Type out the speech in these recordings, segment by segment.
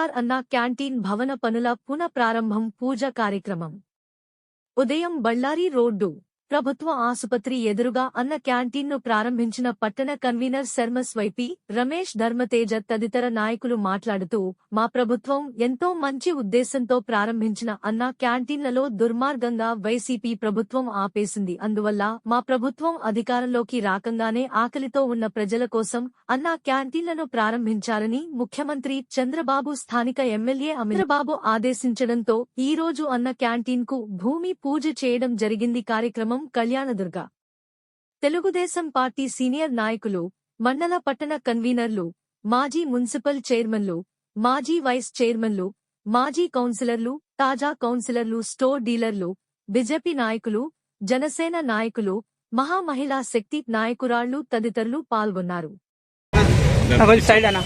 ఎన్టీఆర్ అన్న క్యాంటీన్ భవన పనుల పునః ప్రారంభం పూజ కార్యక్రమం. ఉదయం బళ్ళారి రోడ్డు ప్రభుత్వ ఆసుపత్రి ఎదురుగా అన్న క్యాంటీన్ను ప్రారంభించిన పట్టణ కన్వీనర్ శర్మస్ వైపి రమేష్ ధర్మతేజ తదితర నాయకులు మాట్లాడుతూ మా ప్రభుత్వం ఎంతో మంచి ఉద్దేశంతో ప్రారంభించిన అన్న క్యాంటీన్లలో దుర్మార్గంగా వైసీపీ ప్రభుత్వం ఆపేసింది. అందువల్ల మా ప్రభుత్వం అధికారంలోకి రాకంగానే ఆకలితో ఉన్న ప్రజల కోసం అన్న క్యాంటీన్లను ప్రారంభించాలని ముఖ్యమంత్రి చంద్రబాబు స్థానిక ఎమ్మెల్యే అమిరబాబు ఆదేశించడంతో ఈ రోజు అన్న క్యాంటీన్కు భూమి పూజ చేయడం జరిగింది. కార్యక్రమం కళ్యాణదుర్గ. తెలుగుదేశం పార్టీ సీనియర్ నాయకులు మండల పట్టణ కన్వీనర్లు మాజీ మున్సిపల్ చైర్మన్లు మాజీ వైస్ చైర్మన్లు మాజీ కౌన్సిలర్లు తాజా కౌన్సిలర్లు స్టోర్ డీలర్లు బీజేపీ నాయకులు జనసేన నాయకులు మహామహిళా శక్తి నాయకురాళ్ళు తదితరులు పాల్గొన్నారు. కొంచెం సైడ్ అన్న.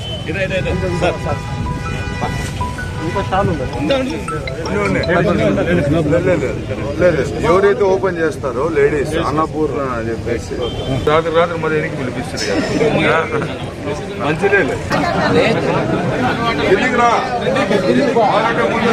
ఎవరైతే ఓపెన్ చేస్తారో లేడీస్ అన్నపూర్ణ అని చెప్పేసి. రాత్రి రాత్రి మరి ఎనికి పిలిపిస్తుంది. మంచిదే ఎందుకు రా. వాళ్ళకంటే ముందు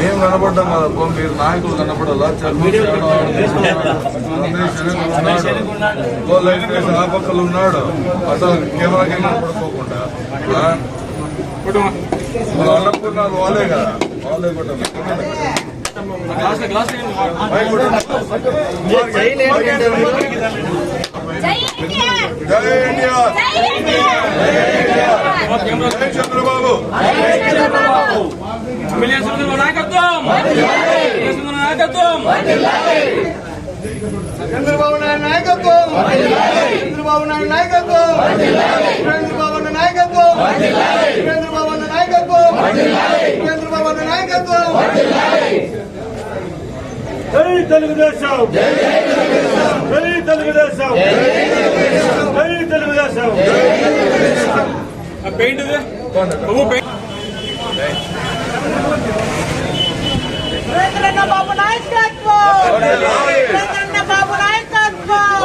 మేము కనపడ్డాం కదా మీరు నాయకులు కనపడాలా? వేసి ఆ పక్కన ఉన్నాడు. అసలు కెమెరా కెమెరా పడుకోకుండా. అన్నపూర్ణాలు వాళ్ళే కదా. వాళ్ళే కొట్టాలి. జై ఎన్టీఆర్ జై ఎన్టీఆర్ జై చంద్రబాబు! చంద్రబాబు! నాయుడు నాయకత్వం! చంద్రబాబు నాయుడు నాయకత్వం! చంద్రబాబు నాయుడు నాయకత్వం! చంద్రబాబు నాయకత్వం! చంద్రబాబు నాయకత్వం! జై తెలుగుదేశం! జై తెలుగుదేశం. జై తెలుగుదేశం. పెయింట్ బాబు నాయకత్వం. బాబు నాయకత్వం.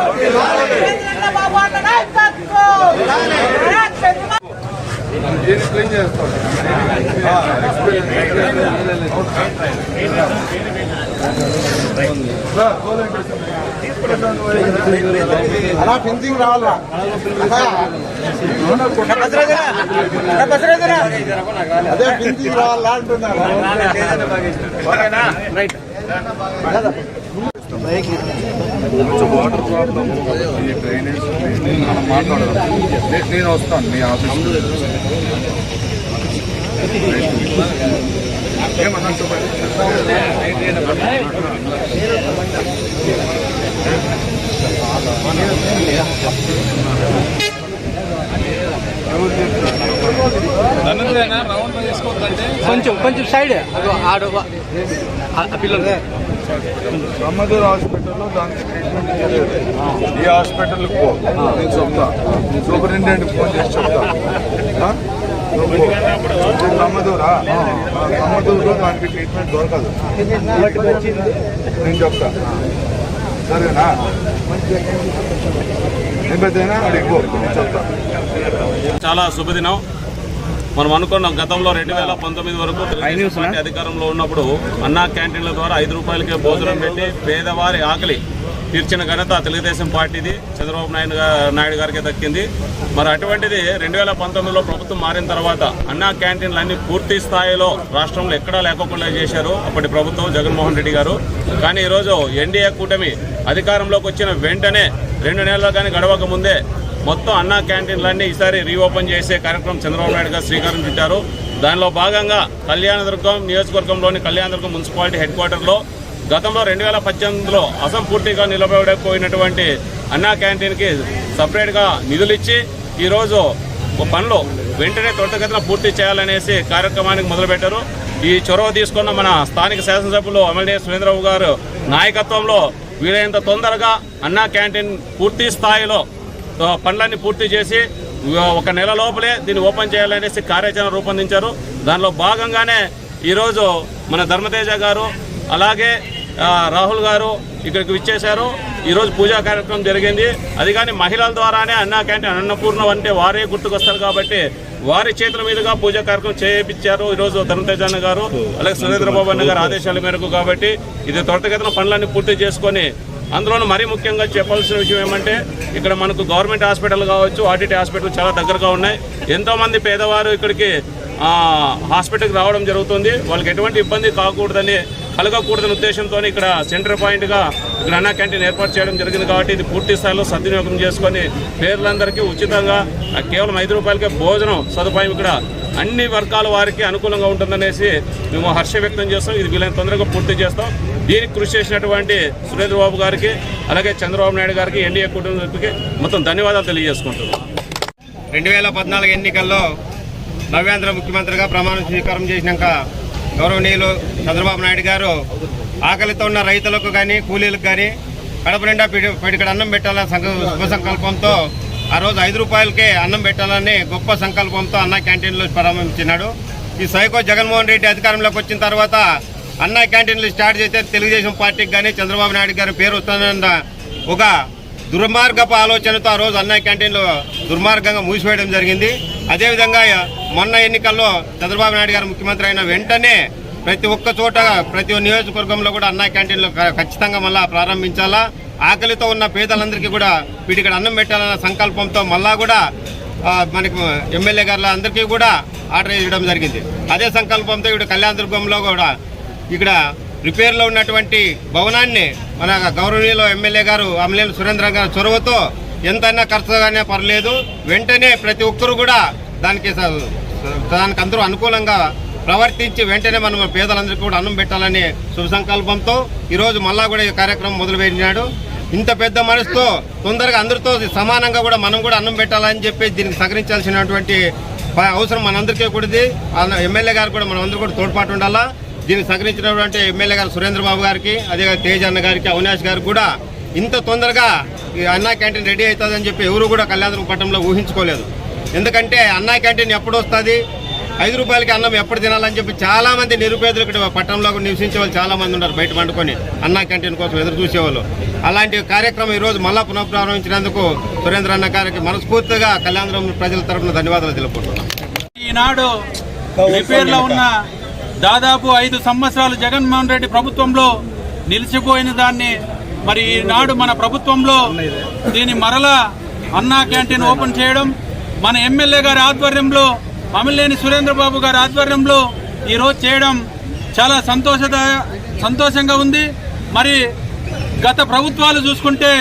బాబు అన్న నాయకత్వం. అలా ఫెన్సింగ్ రావాలా? అదే? ఫెన్సింగ్ రావాలా అంటున్నారు. వాటర్ ప్రాబ్లమ్ ఈ డ్రైనేజ్ మనం మాట్లాడదాం నేను వస్తాను మీ ఆఫీస్ ఏమన్నా కొంచెం కొంచెం సైడ్ ఆడు పిల్లలు. హాస్పిటల్లో దానికి ట్రీట్మెంట్ చేయలేదు. ఈ హాస్పిటల్కి పో. నేను చెప్తా. సూపరింటెండెంట్ ఫోన్ చేసి చెప్తా. రమ్మదూరా రమ్మదూరులో దానికి ట్రీట్మెంట్ దొరకదు. నేను చెప్తా. సరేనా? చాలా శుభదినం. మనం అనుకున్నాం గతంలో రెండు వేల పంతొమ్మిది వరకు పార్టీ అధికారంలో ఉన్నప్పుడు అన్నా క్యాంటీన్ల ద్వారా ఐదు రూపాయలకే భోజనం పెట్టి పేదవారి ఆకలి. తీర్చిన ఘనత తెలుగుదేశం పార్టీది. చంద్రబాబు నాయుడు నాయుడు గారికి దక్కింది. మరి అటువంటిది రెండు వేల పంతొమ్మిదిలో ప్రభుత్వం మారిన తర్వాత అన్నా క్యాంటీన్లు అన్ని పూర్తి స్థాయిలో రాష్ట్రంలో ఎక్కడా లేకుండా చేశారు అప్పటి ప్రభుత్వం జగన్మోహన్ రెడ్డి గారు. కానీ ఈరోజు ఎన్డీఏ కూటమి అధికారంలోకి వచ్చిన వెంటనే రెండు నెలలు కానీ గడవక ముందే మొత్తం అన్నా క్యాంటీన్లన్నీ ఈసారి రీఓపెన్ చేసే కార్యక్రమం చంద్రబాబు నాయుడు గారు శ్రీకారం చుట్టారు. దానిలో భాగంగా కళ్యాణదుర్గం నియోజకవర్గంలోని కళ్యాణదుర్గం మున్సిపాలిటీ హెడ్ క్వార్టర్లో గతంలో రెండు వేల పద్దెనిమిదిలో అసంపూర్తిగా నిలబడకపోయినటువంటి అన్నా క్యాంటీన్కి సపరేట్గా నిధులు ఇచ్చి ఈరోజు ఒక పనులు వెంటనే త్వరితగతిన పూర్తి చేయాలనేసి కార్యక్రమానికి మొదలుపెట్టారు. ఈ చొరవ తీసుకున్న మన స్థానిక శాసనసభ్యులు ఎమ్మెల్యే సురేంద్రబాబు గారు నాయకత్వంలో వీలైనంత తొందరగా అన్నా క్యాంటీన్ పూర్తి స్థాయిలో పనులన్నీ పూర్తి చేసి ఒక నెల లోపలే దీన్ని ఓపెన్ చేయాలనేసి కార్యాచరణ రూపొందించారు. దానిలో భాగంగానే ఈరోజు మన ధర్మతేజ గారు అలాగే రాహుల్ గారు ఇక్కడికి విచ్చేశారు. ఈరోజు పూజా కార్యక్రమం జరిగింది. అది కానీ మహిళల ద్వారానే అన్నా క్యాంటీన్ అన్నపూర్ణ అంటే వారే గుర్తుకొస్తారు కాబట్టి వారి చేతుల మీదుగా పూజా కార్యక్రమం చేయించారు. ఈరోజు ధనతేజన్న అన్న గారు అలాగే సురేంద్రబాబు అన్న గారు ఆదేశాల మేరకు కాబట్టి ఇది త్వరితగతిన పనులన్నీ పూర్తి చేసుకొని అందులోనూ మరీ ముఖ్యంగా చెప్పాల్సిన విషయం ఏమంటే ఇక్కడ మనకు గవర్నమెంట్ హాస్పిటల్ కావచ్చు ఆర్టీటీ హాస్పిటల్ చాలా దగ్గరగా ఉన్నాయి. ఎంతోమంది పేదవారు ఇక్కడికి హాస్పిటల్కి రావడం జరుగుతుంది. వాళ్ళకి ఎటువంటి ఇబ్బంది కాకూడదని కలగకూడదనే ఉద్దేశంతో ఇక్కడ సెంటర్ పాయింట్గా ఇక్కడ అన్నా క్యాంటీన్ ఏర్పాటు చేయడం జరిగింది కాబట్టి ఇది పూర్తి స్థాయిలో సద్వినియోగం చేసుకొని పేర్లందరికీ ఉచితంగా కేవలం ఐదు రూపాయలకే భోజనం సదుపాయం ఇక్కడ అన్ని వర్గాల వారికి అనుకూలంగా ఉంటుందనేసి మేము హర్ష వ్యక్తం చేస్తాం. ఇది వీలైన తొందరగా పూర్తి చేస్తాం. దీనికి కృషి చేసినటువంటి సురేంద్ర బాబు గారికి అలాగే చంద్రబాబు నాయుడు గారికి ఎన్డీఏ కుటుంబానికి మొత్తం ధన్యవాదాలు తెలియజేసుకుంటున్నాం. రెండు వేల పద్నాలుగు ఎన్నికల్లో నవ్యాంధ్ర ముఖ్యమంత్రిగా ప్రమాణ స్వీకారం చేసినాక గౌరవనీయులు చంద్రబాబు నాయుడు గారు ఆకలితో ఉన్న రైతులకు కానీ కూలీలకు కానీ కడప నిండా పిడి పిడికడ అన్నం పెట్టాలన్న శుభ సంకల్పంతో ఆ రోజు ఐదు రూపాయలకే అన్నం పెట్టాలని గొప్ప సంకల్పంతో అన్న క్యాంటీన్లు ప్రారంభించినాడు ఈ సైకో జగన్మోహన్ రెడ్డి అధికారంలోకి వచ్చిన తర్వాత అన్న క్యాంటీన్లు స్టార్ట్ చేస్తే తెలుగుదేశం పార్టీకి కానీ చంద్రబాబు నాయుడు గారి పేరు వస్తుందన్న ఒక దుర్మార్గపు ఆలోచనతో ఆ రోజు అన్నయ్య క్యాంటీన్లు దుర్మార్గంగా మూసివేయడం జరిగింది. అదేవిధంగా మొన్న ఎన్నికల్లో చంద్రబాబు నాయుడు గారు ముఖ్యమంత్రి అయిన వెంటనే ప్రతి ఒక్క చోట ప్రతి ఒక్క నియోజకవర్గంలో కూడా అన్నయ్య క్యాంటీన్లు ఖచ్చితంగా మళ్ళా ప్రారంభించాలా? ఆకలితో ఉన్న పేదలందరికీ కూడా వీటికి అన్నం పెట్టాలన్న సంకల్పంతో మళ్ళా కూడా మనకు ఎమ్మెల్యే గారుల అందరికీ కూడా ఆర్డర్ ఇవ్వడం జరిగింది. అదే సంకల్పంతో ఇప్పుడు కళ్యాణదుర్గంలో కూడా ఇక్కడ రిపేర్లో ఉన్నటువంటి భవనాన్ని మన గౌరవనీయులు ఎమ్మెల్యే గారు అమ్మలేని సురేంద్ర గారు చొరవతో ఎంతైనా ఖర్చుగానే పర్లేదు. వెంటనే ప్రతి ఒక్కరు కూడా దానికి స- దానికి అందరూ అనుకూలంగా ప్రవర్తించి వెంటనే మనం పేదలందరికీ కూడా అన్నం పెట్టాలని శుభ సంకల్పంతో ఈరోజు మళ్ళా కూడా ఈ కార్యక్రమం మొదలుపెట్టినాడు. ఇంత పెద్ద మనసుతో తొందరగా అందరితో సమానంగా కూడా మనం కూడా అన్నం పెట్టాలని చెప్పి దీనికి సహకరించాల్సినటువంటి అవసరం మనందరికీ కూడా ఎమ్మెల్యే గారు కూడా మనం అందరూ కూడా తోడ్పాటు ఉండాలా? దీనికి సహకరించినటువంటి ఎమ్మెల్యే గారు సురేంద్ర బాబు గారికి అదే తేజ్ అన్న గారికి అవినాష్ గారికి కూడా ఇంత తొందరగా ఈ అన్నా క్యాంటీన్ రెడీ అవుతుందని చెప్పి ఎవరు కూడా కళ్యాణ పట్టణంలో ఊహించుకోలేదు. ఎందుకంటే అన్నా క్యాంటీన్ ఎప్పుడు వస్తుంది? ఐదు రూపాయలకి అన్నం ఎప్పుడు తినాలని చెప్పి చాలా మంది నిరుపేదలు ఇక్కడ పట్టణంలో నివసించే వాళ్ళు చాలామంది ఉన్నారు బయట పండుకొని అన్నా క్యాంటీన్ కోసం ఎదురు చూసేవాళ్ళు. అలాంటి కార్యక్రమం ఈ రోజు మళ్ళా పునఃప్రారంభించినందుకు సురేంద్ర అన్న గారికి మనస్ఫూర్తిగా కళ్యాణం ప్రజల తరఫున ధన్యవాదాలు తెలుపుకుంటున్నాను ఈనాడు రిపేర్లో ఉన్న దాదాపు ఐదు సంవత్సరాలు జగన్మోహన్ రెడ్డి ప్రభుత్వంలో నిలిచిపోయిన దాన్ని మరి ఈనాడు మన ప్రభుత్వంలో దీన్ని మరలా అన్నా క్యాంటీన్ ఓపెన్ చేయడం మన ఎమ్మెల్యే గారి ఆధ్వర్యంలో అమలేని సురేంద్రబాబు గారి ఆధ్వర్యంలో ఈరోజు చేయడం చాలా సంతోషద సంతోషంగా ఉంది. మరి గత ప్రభుత్వాలు చూసుకుంటే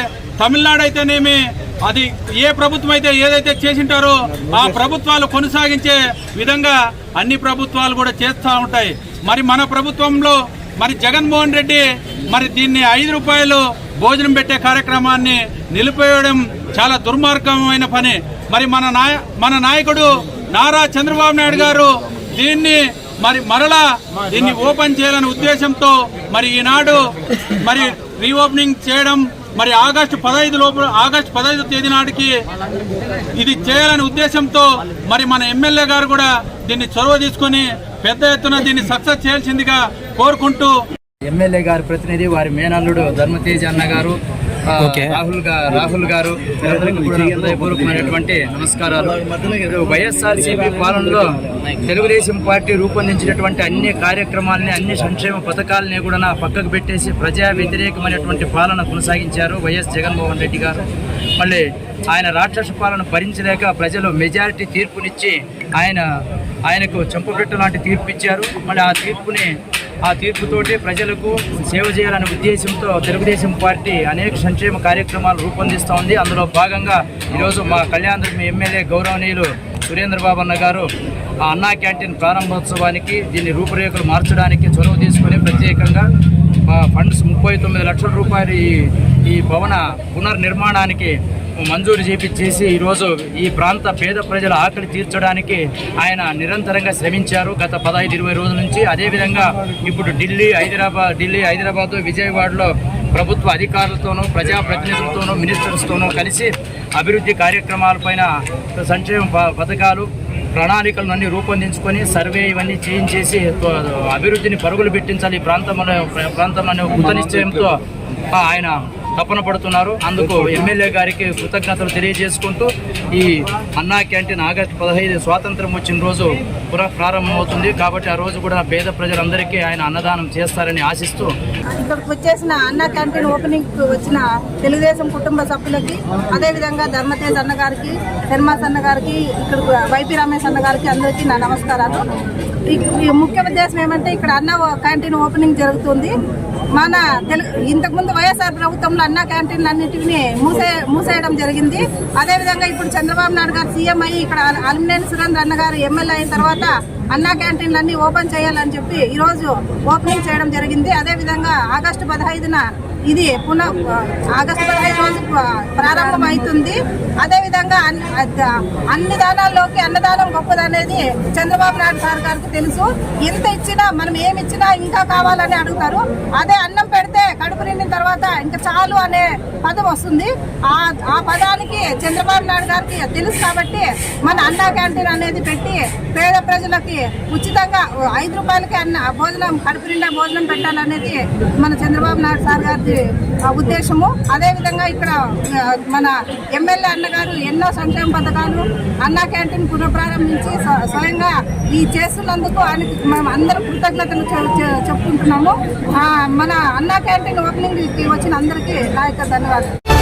తమిళనాడు అయితేనేమి అది ఏ ప్రభుత్వం అయితే ఏదైతే చేసింటారో ఆ ప్రభుత్వాలు కొనసాగించే విధంగా అన్ని ప్రభుత్వాలు కూడా చేస్తూ ఉంటాయి. మరి మన ప్రభుత్వంలో మరి జగన్మోహన్ రెడ్డి మరి దీన్ని ఐదు రూపాయలు భోజనం పెట్టే కార్యక్రమాన్ని నిలిపేయడం చాలా దుర్మార్గమైన పని. మరి మన నాయ మన నాయకుడు నారా చంద్రబాబు నాయుడు గారు దీన్ని మరి మరలా దీన్ని ఓపెన్ చేయాలనే ఉద్దేశంతో మరి ఈనాడు మరి రీఓపెనింగ్ చేయడం మరి ఆగస్టు పదహైదు లోపల ఆగస్టు పదహైదు తేదీ నాటికి ఇది చేయాలనే ఉద్దేశంతో మరి మన ఎమ్మెల్యే గారు కూడా దీన్ని చొరవ తీసుకొని పెద్ద ఎత్తున దీన్ని సక్సెస్ చేయాల్సిందిగా కోరుకుంటూ ఎమ్మెల్యే గారి ప్రతినిధి వారి మేనల్లుడు ధర్మతేజ్ అన్న గారు రాహుల్ రాహుల్ గారు వీరందరికీ హృదయపూర్వకమైనటువంటి నమస్కారాలు. వైఎస్ఆర్ సిపి పాలనలో తెలుగుదేశం పార్టీ రూపొందించినటువంటి అన్ని కార్యక్రమాలని అన్ని సంక్షేమ పథకాలని కూడా పక్కకు పెట్టేసి ప్రజా వ్యతిరేకమైనటువంటి పాలన కొనసాగించారు వైఎస్ జగన్మోహన్ రెడ్డి గారు. మళ్ళీ ఆయన రాక్షస పాలన భరించలేక ప్రజలు మెజారిటీ తీర్పునిచ్చి ఆయన ఆయనకు చెంపపెట్టు లాంటి తీర్పు ఇచ్చారు. మళ్ళీ ఆ తీర్పుని ఆ తీర్పుతోటి ప్రజలకు సేవ చేయాలనే ఉద్దేశంతో తెలుగుదేశం పార్టీ అనేక సంక్షేమ కార్యక్రమాలు రూపొందిస్తూ ఉంది. అందులో భాగంగా ఈరోజు మా కళ్యాణదుర్గం ఎమ్మెల్యే గౌరవనీయులు సురేంద్ర బాబు అన్న గారు ఆ అన్నా క్యాంటీన్ ప్రారంభోత్సవానికి దీన్ని రూపురేఖలు మార్చడానికి చొరవ తీసుకుని ప్రత్యేకంగా ఫండ్స్ ముప్పై తొమ్మిది లక్షల రూపాయలు ఈ ఈ భవన పునర్నిర్మాణానికి మంజూరు చేపించేసి ఈరోజు ఈ ప్రాంత పేద ప్రజల ఆకలి తీర్చడానికి ఆయన నిరంతరంగా శ్రమించారు. గత పదహైదు ఇరవై రోజుల నుంచి అదేవిధంగా ఇప్పుడు ఢిల్లీ హైదరాబాద్ ఢిల్లీ హైదరాబాద్ విజయవాడలో ప్రభుత్వ అధికారులతోనూ ప్రజాప్రతినిధులతోనూ మినిస్టర్స్తోనూ కలిసి అభివృద్ధి కార్యక్రమాలపైన సంక్షేమ ప- పథకాలు ప్రణాళికలను అన్ని రూపొందించుకొని సర్వే ఇవన్నీ చేయించేసి అభివృద్ధిని పరుగులు పెట్టించాలి ఈ ప్రాంతంలో ప్రాంతంలో కృత నిశ్చయంతో ఆ, ఆయన తపన పడుతున్నారు. అందుకు ఎమ్మెల్యే గారికి కృతజ్ఞతలు తెలియజేసుకుంటూ ఈ అన్నా క్యాంటీన్ ఆగస్టు పదహైదు స్వాతంత్రం వచ్చిన రోజు పునః ప్రారంభమవుతుంది. కాబట్టి ఆ రోజు కూడా పేద ప్రజలందరికీ ఆయన అన్నదానం చేస్తారని ఆశిస్తూ ఇక్కడికి వచ్చేసిన అన్న క్యాంటీన్ ఓపెనింగ్ వచ్చిన తెలుగుదేశం కుటుంబ సభ్యులకి అదేవిధంగా ధర్మతేజ్ అన్న గారికి శర్మాస్ అన్న గారికి ఇక్కడ వైపీ రమేష్ అన్న గారికి అందరికీ నా నమస్కారాలు. ముఖ్య ఉద్దేశం ఏమంటే ఇక్కడ అన్న క్యాంటీన్ ఓపెనింగ్ జరుగుతుంది. మన తెలుగు ఇంతకుముందు వైఎస్ఆర్ ప్రభుత్వంలో అన్న క్యాంటీన్లు అన్నింటినీ మూసే మూసేయడం జరిగింది. అదేవిధంగా ఇప్పుడు చంద్రబాబు నాయుడు గారు సీఎం అయ్యి ఇక్కడ అలిమినేని సురేంద్ర అన్న గారు ఎమ్మెల్యే అయిన తర్వాత అన్నా క్యాంటీన్లన్నీ ఓపెన్ చేయాలని చెప్పి ఈరోజు ఓపెనింగ్ చేయడం జరిగింది. అదేవిధంగా ఆగస్టు పదహైదున ఇది పునః ఆగస్టు పదహైదు రోజు ప్రారంభం అవుతుంది అదే అన్- అన్ని దానాల్లోకి అన్నదానం గొప్పదనేది చంద్రబాబు నాయుడు సార్ గారికి తెలుసు. ఎంత ఇచ్చినా మనం ఏమి ఇచ్చినా ఇంకా కావాలని అడుగుతారు. అదే అన్నం పెడితే కడుపు నిండిన తర్వాత ఇంకా చాలు అనే పదం వస్తుంది. ఆ ఆ పదానికి చంద్రబాబు నాయుడు గారికి తెలుసు కాబట్టి మన అన్నా క్యాంటీన్ అనేది పెట్టి పేద ప్రజలకి ఉచితంగా ఐదు రూపాయలకి అన్న భోజనం కడుపు నిండా భోజనం పెట్టాలనేది మన చంద్రబాబు నాయుడు సార్ గారి ఉద్దేశము. అదేవిధంగా ఇక్కడ మన ఎమ్మెల్యే అన్నగారు ఎన్నో సంక్షేమ పథకాలు అన్నా క్యాంటీన్ పునఃప్రారంభించి స్వయంగా ఈ చేస్తున్నందుకు ఆయనకి మేము అందరం కృతజ్ఞతలు చె- చెప్పుకుంటున్నాము. మన అన్నా క్యాంటీన్ ఓపెనింగ్కి వచ్చిన అందరికీ నా యొక్క ధన్యవాదాలు.